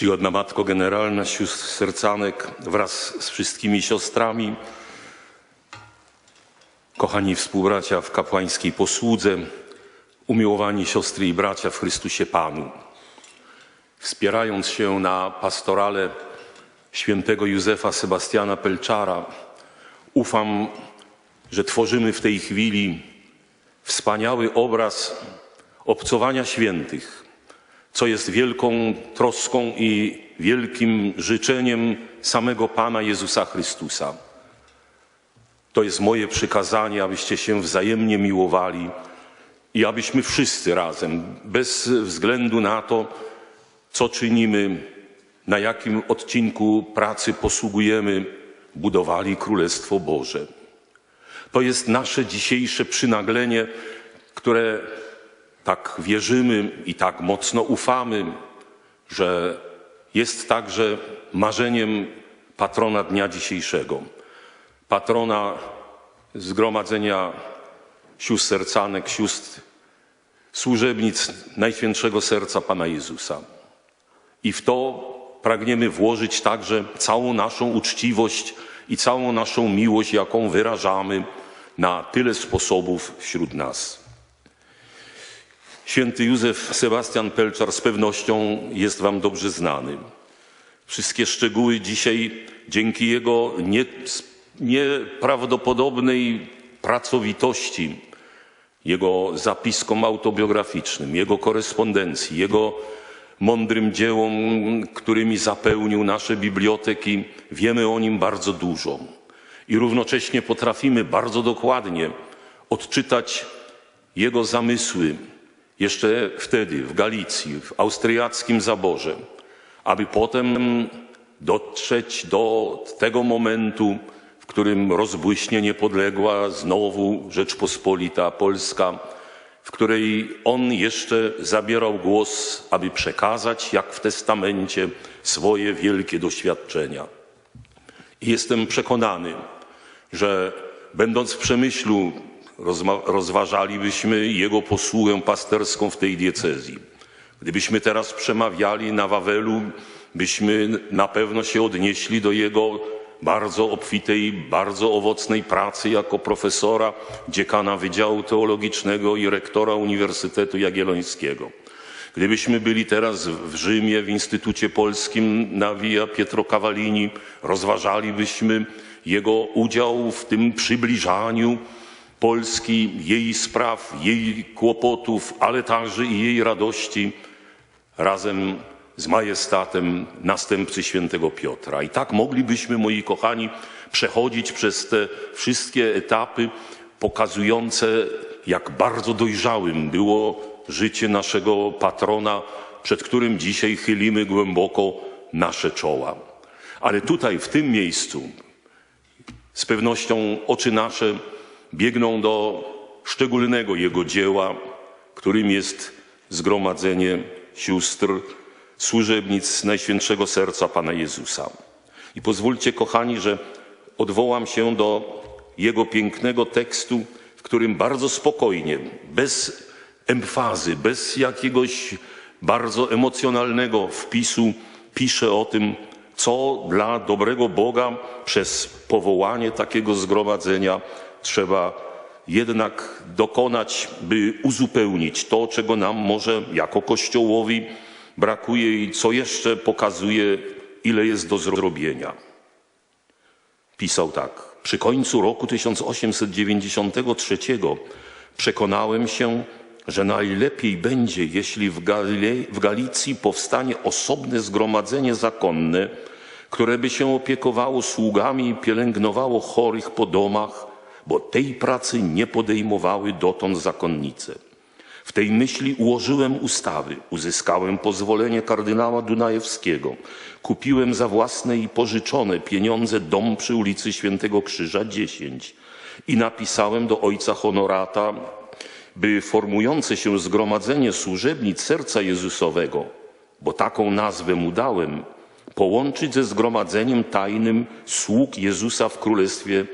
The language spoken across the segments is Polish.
Czcigodna Matko Generalna, sióstr sercanek wraz z wszystkimi siostrami, kochani współbracia w kapłańskiej posłudze, umiłowani siostry i bracia w Chrystusie Panu. Wspierając się na pastorale świętego Józefa Sebastiana Pelczara, ufam, że tworzymy w tej chwili wspaniały obraz obcowania świętych, co jest wielką troską i wielkim życzeniem samego Pana Jezusa Chrystusa. To jest moje przykazanie, abyście się wzajemnie miłowali i abyśmy wszyscy razem, bez względu na to, co czynimy, na jakim odcinku pracy posługujemy, budowali Królestwo Boże. To jest nasze dzisiejsze przynaglenie, które tak wierzymy i tak mocno ufamy, że jest także marzeniem patrona dnia dzisiejszego, patrona Zgromadzenia Sióstr Sercanek, sióstr służebnic Najświętszego Serca Pana Jezusa. I w to pragniemy włożyć także całą naszą uczciwość i całą naszą miłość, jaką wyrażamy na tyle sposobów wśród nas. Święty Józef Sebastian Pelczar z pewnością jest Wam dobrze znany. Wszystkie szczegóły dzisiaj dzięki jego nie, nieprawdopodobnej pracowitości, jego zapiskom autobiograficznym, jego korespondencji, jego mądrym dziełom, którymi zapełnił nasze biblioteki, wiemy o nim bardzo dużo. I równocześnie potrafimy bardzo dokładnie odczytać jego zamysły jeszcze wtedy w Galicji, w austriackim zaborze, aby potem dotrzeć do tego momentu, w którym rozbłyśnie niepodległa znowu Rzeczpospolita Polska, w której on jeszcze zabierał głos, aby przekazać, jak w testamencie, swoje wielkie doświadczenia. I jestem przekonany, że będąc w przemyślu, rozważalibyśmy jego posługę pasterską w tej diecezji. Gdybyśmy teraz przemawiali na Wawelu, byśmy na pewno się odnieśli do jego bardzo obfitej, bardzo owocnej pracy jako profesora, dziekana Wydziału Teologicznego i rektora Uniwersytetu Jagiellońskiego. Gdybyśmy byli teraz w Rzymie, w Instytucie Polskim na Via Pietro Cavallini, rozważalibyśmy jego udział w tym przybliżaniu Polski, jej spraw, jej kłopotów, ale także i jej radości razem z majestatem następcy świętego Piotra. I tak moglibyśmy, moi kochani, przechodzić przez te wszystkie etapy pokazujące, jak bardzo dojrzałym było życie naszego patrona, przed którym dzisiaj chylimy głęboko nasze czoła. Ale tutaj, w tym miejscu, z pewnością oczy nasze biegną do szczególnego jego dzieła, którym jest zgromadzenie sióstr służebnic Najświętszego Serca Pana Jezusa. I pozwólcie, kochani, że odwołam się do jego pięknego tekstu, w którym bardzo spokojnie, bez emfazy, bez jakiegoś bardzo emocjonalnego wpisu pisze o tym, co dla dobrego Boga przez powołanie takiego zgromadzenia trzeba jednak dokonać, by uzupełnić to, czego nam może jako Kościołowi brakuje i co jeszcze pokazuje, ile jest do zrobienia. Pisał tak. Przy końcu roku 1893 przekonałem się, że najlepiej będzie, jeśli w, Gali w Galicji powstanie osobne zgromadzenie zakonne, które by się opiekowało sługami i pielęgnowało chorych po domach, bo tej pracy nie podejmowały dotąd zakonnice. W tej myśli ułożyłem ustawy, uzyskałem pozwolenie kardynała Dunajewskiego, kupiłem za własne i pożyczone pieniądze dom przy ulicy Świętego Krzyża 10 i napisałem do ojca honorata, by formujące się zgromadzenie służebnic serca Jezusowego, bo taką nazwę mu dałem, połączyć ze zgromadzeniem tajnym sług Jezusa w Królestwie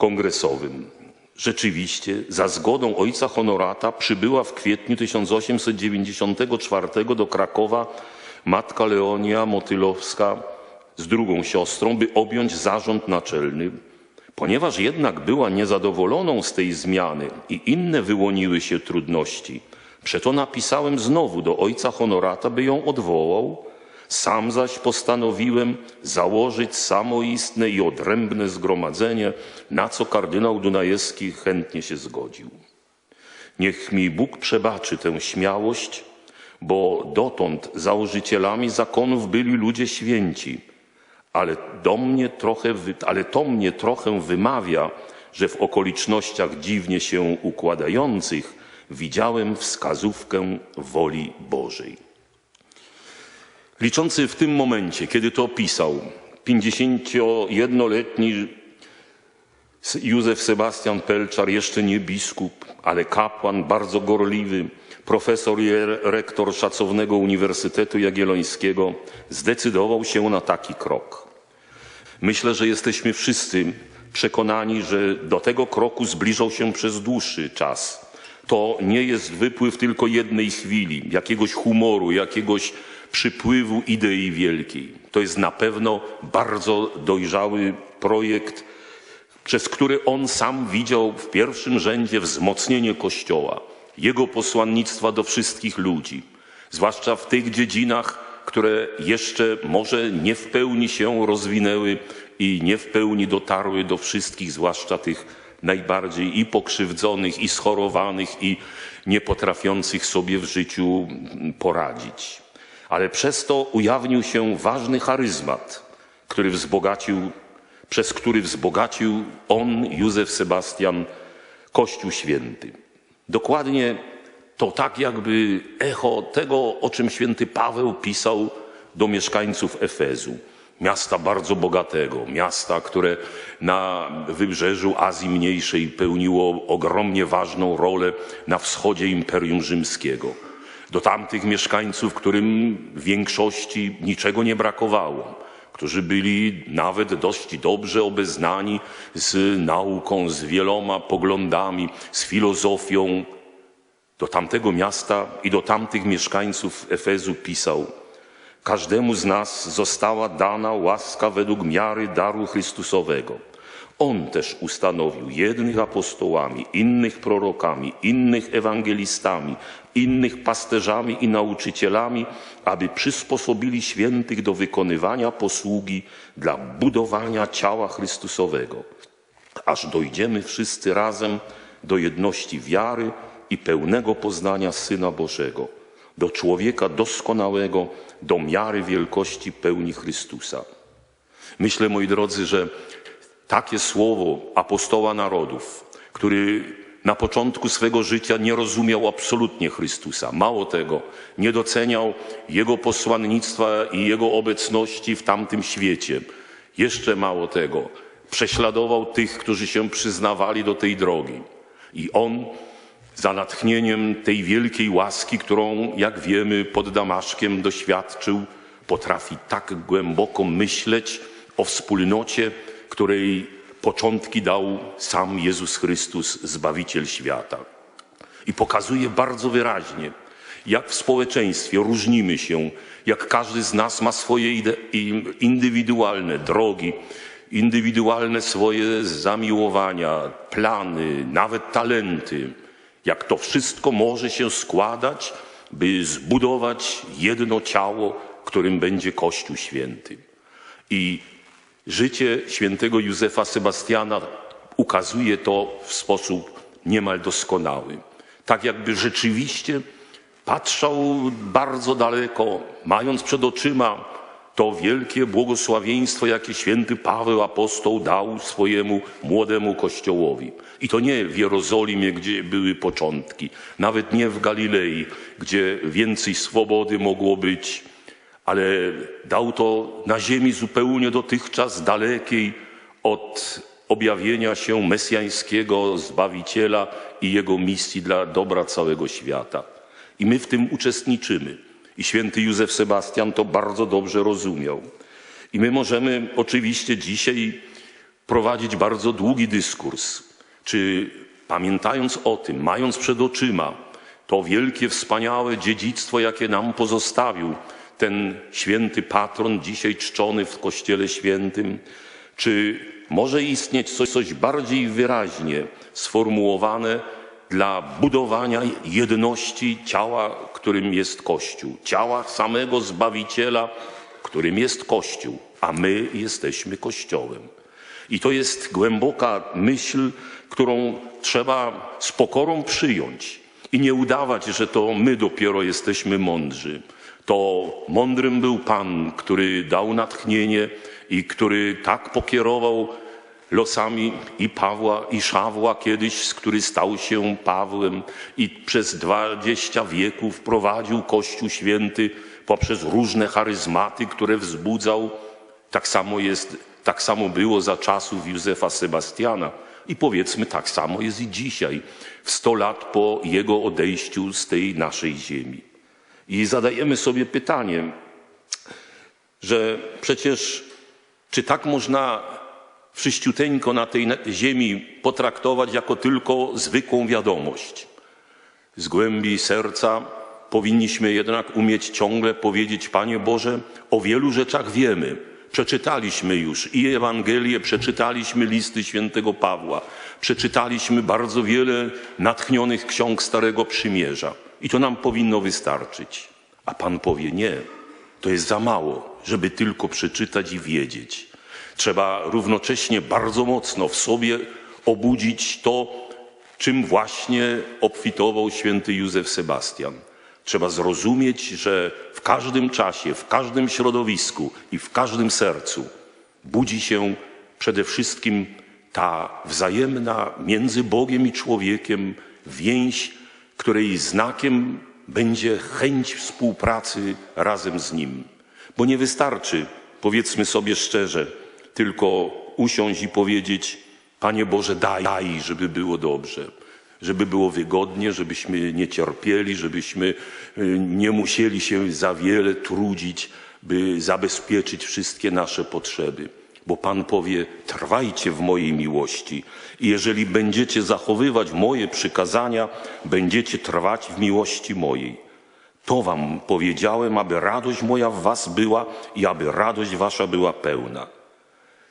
Kongresowym. Rzeczywiście, za zgodą ojca honorata przybyła w kwietniu 1894 do Krakowa matka Leonia Motylowska z drugą siostrą, by objąć zarząd naczelny. Ponieważ jednak była niezadowoloną z tej zmiany i inne wyłoniły się trudności, przeto napisałem znowu do ojca honorata, by ją odwołał. Sam zaś postanowiłem założyć samoistne i odrębne zgromadzenie, na co kardynał Dunajewski chętnie się zgodził. Niech mi Bóg przebaczy tę śmiałość, bo dotąd założycielami zakonów byli ludzie święci, ale, do mnie trochę, ale to mnie trochę wymawia, że w okolicznościach dziwnie się układających widziałem wskazówkę woli Bożej. Liczący w tym momencie, kiedy to pisał, 51-letni Józef Sebastian Pelczar, jeszcze nie biskup, ale kapłan, bardzo gorliwy, profesor i rektor szacownego Uniwersytetu Jagiellońskiego, zdecydował się na taki krok. Myślę, że jesteśmy wszyscy przekonani, że do tego kroku zbliżał się przez dłuższy czas. To nie jest wypływ tylko jednej chwili, jakiegoś humoru, jakiegoś przypływu idei wielkiej. To jest na pewno bardzo dojrzały projekt, przez który on sam widział w pierwszym rzędzie wzmocnienie Kościoła, jego posłannictwa do wszystkich ludzi, zwłaszcza w tych dziedzinach, które jeszcze może nie w pełni się rozwinęły i nie w pełni dotarły do wszystkich, zwłaszcza tych najbardziej i pokrzywdzonych, i schorowanych, i nie potrafiących sobie w życiu poradzić. Ale przez to ujawnił się ważny charyzmat, który wzbogacił, przez który wzbogacił on, Józef Sebastian, Kościół Święty. Dokładnie to tak jakby echo tego, o czym święty Paweł pisał do mieszkańców Efezu. Miasta bardzo bogatego, miasta, które na wybrzeżu Azji Mniejszej pełniło ogromnie ważną rolę na wschodzie Imperium Rzymskiego. Do tamtych mieszkańców, którym w większości niczego nie brakowało, którzy byli nawet dość dobrze obeznani z nauką, z wieloma poglądami, z filozofią, do tamtego miasta i do tamtych mieszkańców Efezu pisał: Każdemu z nas została dana łaska według miary daru Chrystusowego. On też ustanowił jednych apostołami, innych prorokami, innych ewangelistami, innych pasterzami i nauczycielami, aby przysposobili świętych do wykonywania posługi dla budowania ciała Chrystusowego, aż dojdziemy wszyscy razem do jedności wiary i pełnego poznania Syna Bożego, do człowieka doskonałego, do miary wielkości pełni Chrystusa. Myślę, moi drodzy, że takie słowo apostoła narodów, który na początku swego życia nie rozumiał absolutnie Chrystusa. Mało tego, nie doceniał Jego posłannictwa i Jego obecności w tamtym świecie. Jeszcze mało tego, prześladował tych, którzy się przyznawali do tej drogi. I on za natchnieniem tej wielkiej łaski, którą, jak wiemy, pod Damaszkiem doświadczył, potrafi tak głęboko myśleć o wspólnocie, której początki dał sam Jezus Chrystus, Zbawiciel świata. I pokazuje bardzo wyraźnie, jak w społeczeństwie różnimy się, jak każdy z nas ma swoje indywidualne drogi, indywidualne swoje zamiłowania, plany, nawet talenty jak to wszystko może się składać, by zbudować jedno ciało, którym będzie Kościół Święty. I życie świętego Józefa Sebastiana ukazuje to w sposób niemal doskonały. Tak jakby rzeczywiście patrzał bardzo daleko, mając przed oczyma to wielkie błogosławieństwo, jakie święty Paweł apostoł dał swojemu młodemu kościołowi. I to nie w Jerozolimie, gdzie były początki, nawet nie w Galilei, gdzie więcej swobody mogło być, ale dał to na ziemi zupełnie dotychczas dalekiej od objawienia się mesjańskiego Zbawiciela i jego misji dla dobra całego świata. I my w tym uczestniczymy. I święty Józef Sebastian to bardzo dobrze rozumiał. I my możemy oczywiście dzisiaj prowadzić bardzo długi dyskurs, czy pamiętając o tym, mając przed oczyma to wielkie, wspaniałe dziedzictwo, jakie nam pozostawił, ten święty patron, dzisiaj czczony w Kościele Świętym? Czy może istnieć coś, coś bardziej wyraźnie sformułowane dla budowania jedności ciała, którym jest Kościół, ciała samego Zbawiciela, którym jest Kościół, a my jesteśmy Kościołem. I to jest głęboka myśl, którą trzeba z pokorą przyjąć i nie udawać, że to my dopiero jesteśmy mądrzy. To mądrym był Pan, który dał natchnienie i który tak pokierował losami i Pawła, i Szawła kiedyś, który stał się Pawłem i przez dwadzieścia wieków prowadził Kościół Święty poprzez różne charyzmaty, które wzbudzał. Tak samo jest, tak samo było za czasów Józefa Sebastiana i powiedzmy tak samo jest i dzisiaj, w sto lat po jego odejściu z tej naszej ziemi. I zadajemy sobie pytanie, że przecież czy tak można wszyściuteńko na tej ziemi potraktować jako tylko zwykłą wiadomość? Z głębi serca powinniśmy jednak umieć ciągle powiedzieć, Panie Boże, o wielu rzeczach wiemy. Przeczytaliśmy już i Ewangelię, przeczytaliśmy listy świętego Pawła, przeczytaliśmy bardzo wiele natchnionych ksiąg Starego Przymierza i to nam powinno wystarczyć. A Pan powie nie, to jest za mało, żeby tylko przeczytać i wiedzieć. Trzeba równocześnie bardzo mocno w sobie obudzić to, czym właśnie obfitował święty Józef Sebastian. Trzeba zrozumieć, że w każdym czasie, w każdym środowisku i w każdym sercu budzi się przede wszystkim ta wzajemna między Bogiem i człowiekiem więź, której znakiem będzie chęć współpracy razem z Nim. Bo nie wystarczy, powiedzmy sobie szczerze, tylko usiąść i powiedzieć: Panie Boże, daj, daj, żeby było dobrze, żeby było wygodnie, żebyśmy nie cierpieli, żebyśmy y, nie musieli się za wiele trudzić, by zabezpieczyć wszystkie nasze potrzeby. Bo Pan powie: Trwajcie w mojej miłości, i jeżeli będziecie zachowywać moje przykazania, będziecie trwać w miłości mojej. To Wam powiedziałem, aby radość moja w Was była i aby radość Wasza była pełna.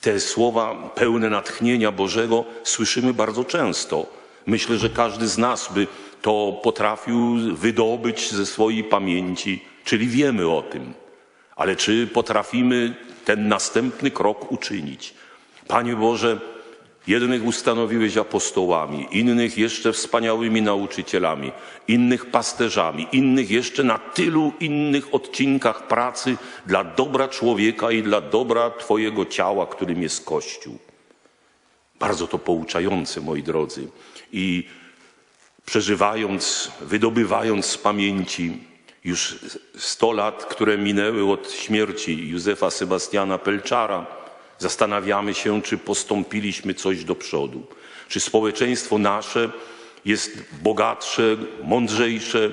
Te słowa pełne natchnienia Bożego słyszymy bardzo często. Myślę, że każdy z nas by to potrafił wydobyć ze swojej pamięci, czyli wiemy o tym. Ale czy potrafimy ten następny krok uczynić? Panie Boże, Jednych ustanowiłeś apostołami, innych jeszcze wspaniałymi nauczycielami, innych pasterzami, innych jeszcze na tylu innych odcinkach pracy dla dobra człowieka i dla dobra Twojego ciała, którym jest Kościół. Bardzo to pouczające, moi drodzy. I przeżywając, wydobywając z pamięci już sto lat, które minęły od śmierci Józefa Sebastiana Pelczara, Zastanawiamy się, czy postąpiliśmy coś do przodu, czy społeczeństwo nasze jest bogatsze, mądrzejsze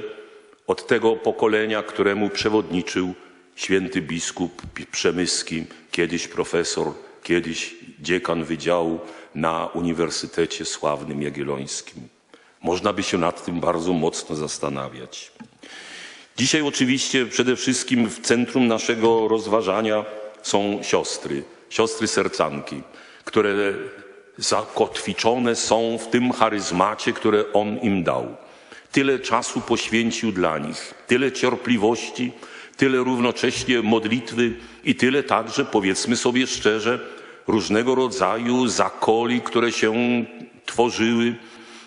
od tego pokolenia, któremu przewodniczył święty biskup Przemyski, kiedyś profesor, kiedyś dziekan wydziału na Uniwersytecie Sławnym Jagiellońskim. Można by się nad tym bardzo mocno zastanawiać. Dzisiaj oczywiście przede wszystkim w centrum naszego rozważania są siostry, siostry sercanki, które zakotwiczone są w tym charyzmacie, które On im dał. Tyle czasu poświęcił dla nich, tyle cierpliwości, tyle równocześnie modlitwy i tyle także, powiedzmy sobie szczerze, różnego rodzaju zakoli, które się tworzyły,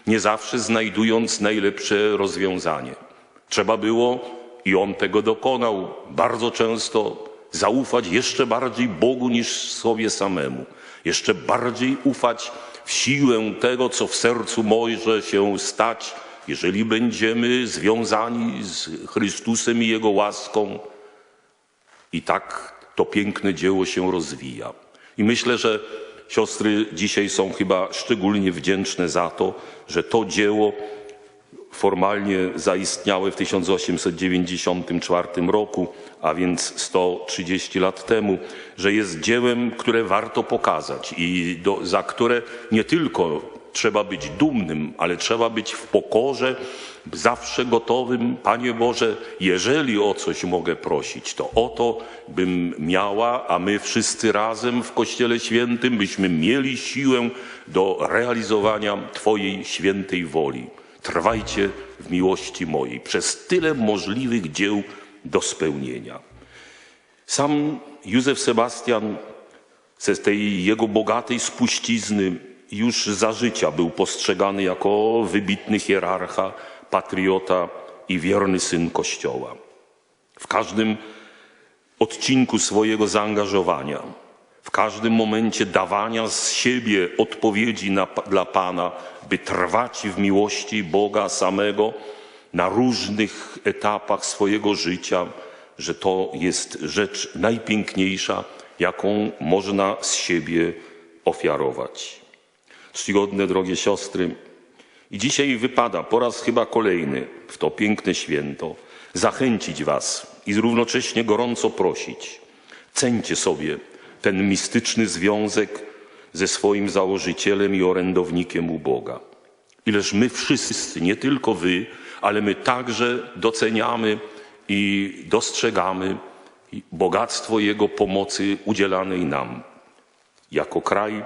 nie zawsze znajdując najlepsze rozwiązanie. Trzeba było, i on tego dokonał, bardzo często zaufać jeszcze bardziej Bogu niż sobie samemu, jeszcze bardziej ufać w siłę tego, co w sercu może się stać, jeżeli będziemy związani z Chrystusem i Jego łaską. I tak to piękne dzieło się rozwija. I myślę, że siostry dzisiaj są chyba szczególnie wdzięczne za to, że to dzieło formalnie zaistniałe w 1894 roku, a więc 130 lat temu, że jest dziełem, które warto pokazać i do, za które nie tylko trzeba być dumnym, ale trzeba być w pokorze, zawsze gotowym. Panie Boże, jeżeli o coś mogę prosić, to o to bym miała, a my wszyscy razem w Kościele Świętym byśmy mieli siłę do realizowania Twojej świętej woli. Trwajcie w miłości mojej przez tyle możliwych dzieł do spełnienia. Sam Józef Sebastian ze tej jego bogatej spuścizny już za życia był postrzegany jako wybitny hierarcha, patriota i wierny syn Kościoła. W każdym odcinku swojego zaangażowania, w każdym momencie dawania z siebie odpowiedzi na, dla Pana, by trwać w miłości Boga samego na różnych etapach swojego życia, że to jest rzecz najpiękniejsza, jaką można z siebie ofiarować. Czcigodne drogie siostry, i dzisiaj wypada po raz chyba kolejny w to piękne święto zachęcić Was i równocześnie gorąco prosić. Ceńcie sobie ten mistyczny związek ze swoim założycielem i orędownikiem u Boga. Ileż my wszyscy, nie tylko Wy, ale my także doceniamy i dostrzegamy bogactwo Jego pomocy udzielanej nam jako kraj,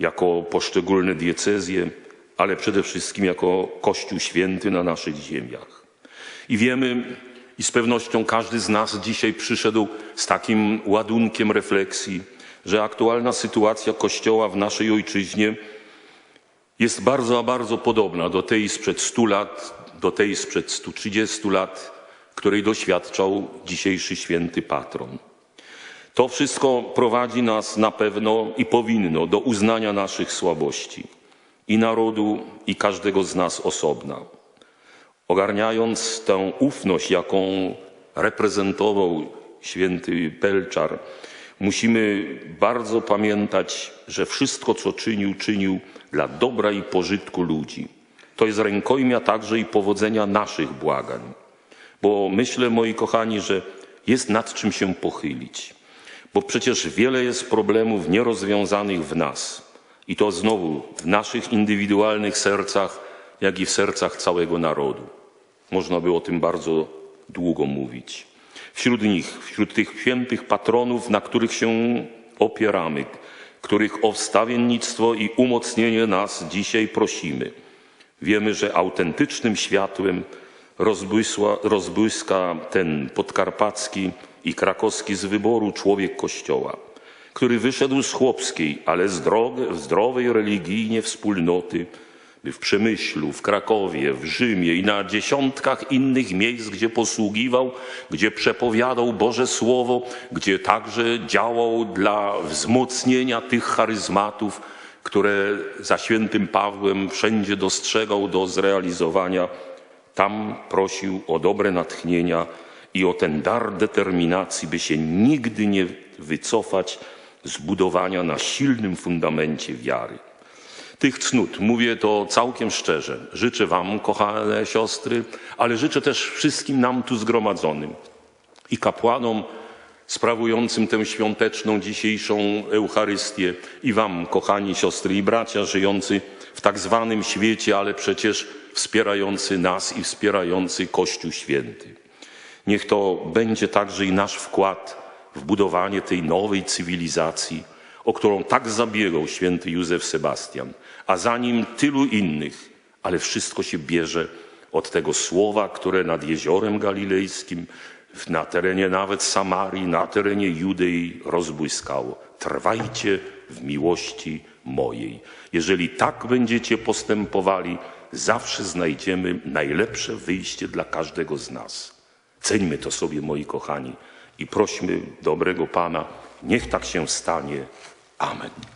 jako poszczególne diecezje, ale przede wszystkim jako Kościół Święty na naszych ziemiach. I wiemy, i z pewnością każdy z nas dzisiaj przyszedł z takim ładunkiem refleksji, że aktualna sytuacja Kościoła w naszej ojczyźnie jest bardzo, bardzo podobna do tej sprzed 100 lat, do tej sprzed 130 lat, której doświadczał dzisiejszy święty patron. To wszystko prowadzi nas na pewno i powinno do uznania naszych słabości i narodu, i każdego z nas osobna. Ogarniając tę ufność, jaką reprezentował święty Pelczar, musimy bardzo pamiętać, że wszystko, co czynił, czynił dla dobra i pożytku ludzi. To jest rękojmia także i powodzenia naszych błagań. Bo myślę, moi kochani, że jest nad czym się pochylić. Bo przecież wiele jest problemów nierozwiązanych w nas. I to znowu w naszych indywidualnych sercach, jak i w sercach całego narodu. Można by o tym bardzo długo mówić. Wśród nich, wśród tych świętych patronów, na których się opieramy, których o wstawiennictwo i umocnienie nas dzisiaj prosimy, wiemy, że autentycznym światłem rozbłysła, rozbłyska ten podkarpacki i krakowski z wyboru człowiek Kościoła który wyszedł z chłopskiej, ale zdrowej, religijnie wspólnoty, w Przemyślu, w Krakowie, w Rzymie i na dziesiątkach innych miejsc, gdzie posługiwał, gdzie przepowiadał Boże Słowo, gdzie także działał dla wzmocnienia tych charyzmatów, które za świętym Pawłem wszędzie dostrzegał do zrealizowania. Tam prosił o dobre natchnienia i o ten dar determinacji, by się nigdy nie wycofać zbudowania na silnym fundamencie wiary. Tych cnót, mówię to całkiem szczerze, życzę Wam, kochane siostry, ale życzę też wszystkim nam tu zgromadzonym i kapłanom sprawującym tę świąteczną dzisiejszą Eucharystię i Wam, kochani siostry i bracia, żyjący w tak zwanym świecie, ale przecież wspierający nas i wspierający Kościół Święty. Niech to będzie także i nasz wkład w budowanie tej nowej cywilizacji, o którą tak zabiegał święty Józef Sebastian, a za nim tylu innych, ale wszystko się bierze od tego słowa, które nad jeziorem galilejskim, na terenie nawet Samarii, na terenie Judei rozbłyskało. Trwajcie w miłości mojej. Jeżeli tak będziecie postępowali, zawsze znajdziemy najlepsze wyjście dla każdego z nas. Ceńmy to sobie, moi kochani i prośmy dobrego Pana, niech tak się stanie. Amen.